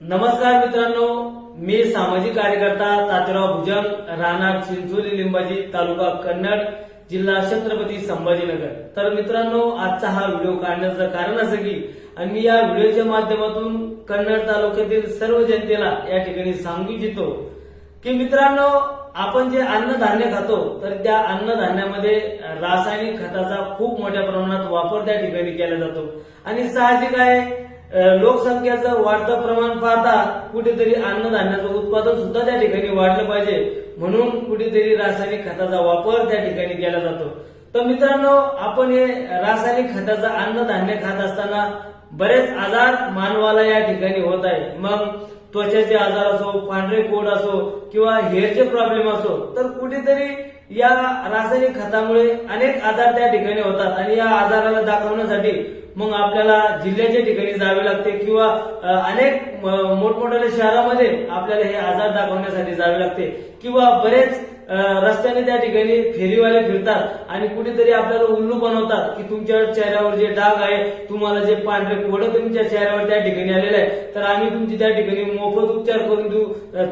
नमस्कार मित्रांनो मी सामाजिक कार्यकर्ता तात्याराव भुजंग राहणार चिंचोली लिंबाजी तालुका कन्नड जिल्हा छत्रपती संभाजीनगर. तर मित्रांनो आजचा हा व्हिडिओ काढण्याचं कारण असं की आणि मी या व्हिडिओच्या माध्यमातून कन्नड तालुक्यातील सर्व जनतेला या ठिकाणी सांगू इच्छितो की मित्रांनो आपण जे अन्नधान्य खातो तर त्या अन्नधान्यामध्ये रासायनिक खताचा खूप मोठ्या प्रमाणात वापर त्या ठिकाणी केला जातो. आणि साहजिक आहे लोकसंख्येचं वाढतं प्रमाण पाहता कुठेतरी अन्नधान्याचं उत्पादन सुद्धा त्या ठिकाणी वाढलं पाहिजे. म्हणून कुठेतरी रासायनिक खताचा वापर त्या ठिकाणी केला जातो. तर मित्रांनो आपण हे रासायनिक खताचं अन्नधान्य खात असताना बरेच आजार मानवाला या ठिकाणी होत आहे मग त्वचेचे आजार असो पांढरे कोड असो किंवा हेअरचे प्रॉब्लेम असो तर कुठेतरी या रासायनिक खतामुळे अनेक आजार त्या ठिकाणी होतात. आणि या आजाराला दाखवण्यासाठी मग आपल्याला जिल्ह्याच्या ठिकाणी जावे लागते किंवा अनेक मोठमोठ्या शहरामध्ये आपल्याला हे आजार दाखवण्यासाठी जावे लागते. किंवा बरेच रस्त्याने त्या ठिकाणी फेरीवाले फिरतात आणि कुठेतरी आपल्याला उल्लू बनवतात की तुमच्या चेहऱ्यावर जे डाग आहे तुम्हाला जे पांढरे कोड तुमच्या चेहऱ्यावर त्या ठिकाणी आलेले आहे तर आम्ही तुमची त्या ठिकाणी मोफत उपचार करून देऊ.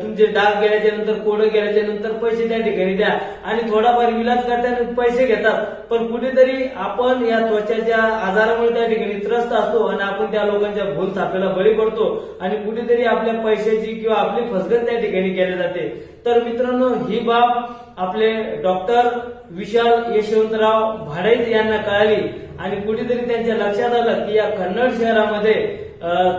तुमचे डाग गेल्याच्यानंतर कोड गेल्याच्यानंतर पैसे त्या ठिकाणी द्या. आणि थोडाफार विलाज करताना पैसे घेतात. पण कुठेतरी आपण या त्वचाच्या आजारामुळे त्या ठिकाणी त्रस्त असतो आणि आपण त्या लोकांच्या भूल थापेला बळी पडतो. आणि कुठेतरी आपल्या पैशाची किंवा आपली फसगत त्या ठिकाणी केली जाते. तर मित्रांनो ही बाब आपले डॉक्टर विशाल यशवंतराव भाडेत यांना कळाली आणि कुठेतरी त्यांच्या लक्षात आलं की या कन्नड शहरामध्ये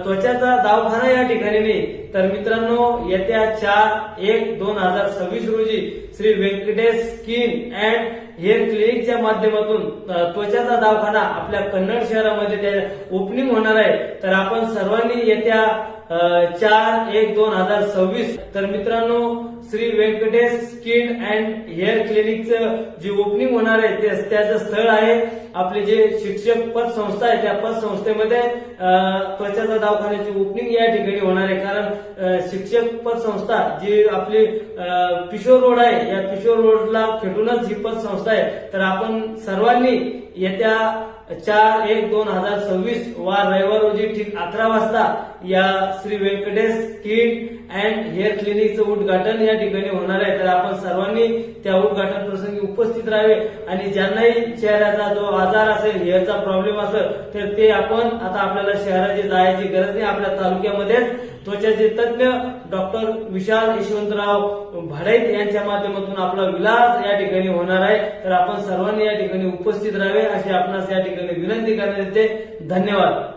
त्वचाचा दवाखाना या ठिकाणी नाही. तर मित्रांनो येत्या चार एक दोन हजार सव्वीस रोजी Shri Venkatesh skin and hair क्लिनिकच्या माध्यमातून त्वचाचा दवाखाना आपल्या कन्नड शहरामध्ये त्या ओपनिंग होणार आहे. तर आपण सर्वांनी येत्या चार एक दोन हजार सव्वीस. तर मित्रांनो Shri Venkatesh skin and hair क्लिनिकचं जे ओपनिंग होणार आहे ते त्याचं स्थळ आहे. आपले जे शिक्षक पद संस्था आहे त्या पद संस्थेमध्ये त्वचाचा दवाखान्याची ओपनिंग या ठिकाणी होणार आहे. कारण शिक्षक पद संस्था जी आपली किशोर रोड आहे या किशोर रोडला खेटूनच ही पद संस्था आहे. तर आपण सर्वांनी येत्या चार एक दोन हजार सव्वीस वा रविवार रोजी ठीक अकरा वाजता या Shri Venkatesh skin and hair क्लिनिकचं उद्घाटन या ठिकाणी होणार आहे. तर आपण सर्वांनी त्या उद्घाटन प्रसंगी उपस्थित राहावे. आणि ज्यांनाही चेहऱ्याचा जो आजार असेल हेअरचा प्रॉब्लेम असेल तर ते आपण आता आपल्याला शहराची जायची गरज नाही. आपल्या तालुक्यामध्येच त्वचाचे तज्ज्ञ डॉक्टर विशाल यशवंतराव भाडेत यांच्या माध्यमातून आपला विलास या ठिकाणी होणार आहे. तर आपण सर्वांनी या ठिकाणी उपस्थित राहावे. अशी आपणास या ठिकाणी विनंती करण्यात येते. धन्यवाद.